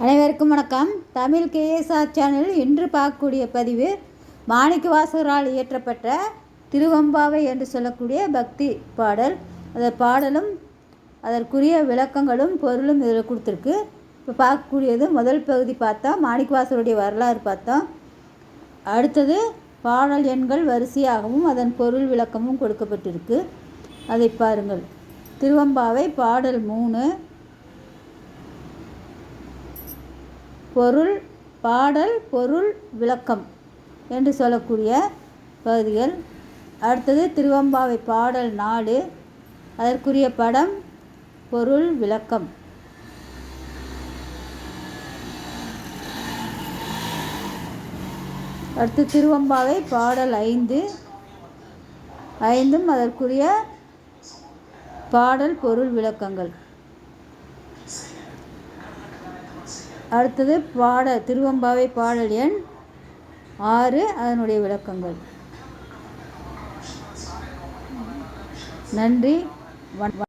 அனைவருக்கும் வணக்கம். தமிழ் கேஎஸ்ஆர் சேனலில் இன்று பார்க்கக்கூடிய பதிவு மாணிக்க வாசகரால் இயற்றப்பட்ட திருவம்பாவை என்று சொல்லக்கூடிய பக்தி பாடல். அந்த பாடலும் அதற்குரிய விளக்கங்களும் பொருளும் இதில் கொடுத்துருக்கு. இப்போ பார்க்கக்கூடியது முதல் பகுதி பார்த்தா மாணிக்கவாசருடைய வரலாறு பார்த்தோம். அடுத்தது பாடல் எண்கள் வரிசையாகவும் அதன் பொருள் விளக்கமும் கொடுக்கப்பட்டிருக்கு. அதை பாருங்கள். திருவம்பாவை பாடல் மூணு பொருள் பாடல் பொருள் விளக்கம் என்று சொல்லக்கூடிய பகுதிகள். அடுத்தது திருவம்பாவை பாடல் நாடு அதற்குரிய படம் பொருள் விளக்கம். அடுத்து திருவம்பாவை பாடல் ஐந்து ஐந்தும் அதற்குரிய பாடல் பொருள் விளக்கங்கள். அடுத்தது பாட திருவம்பாவை பாடல் எண் ஆறு அதனுடைய விளக்கங்கள். நன்றி வண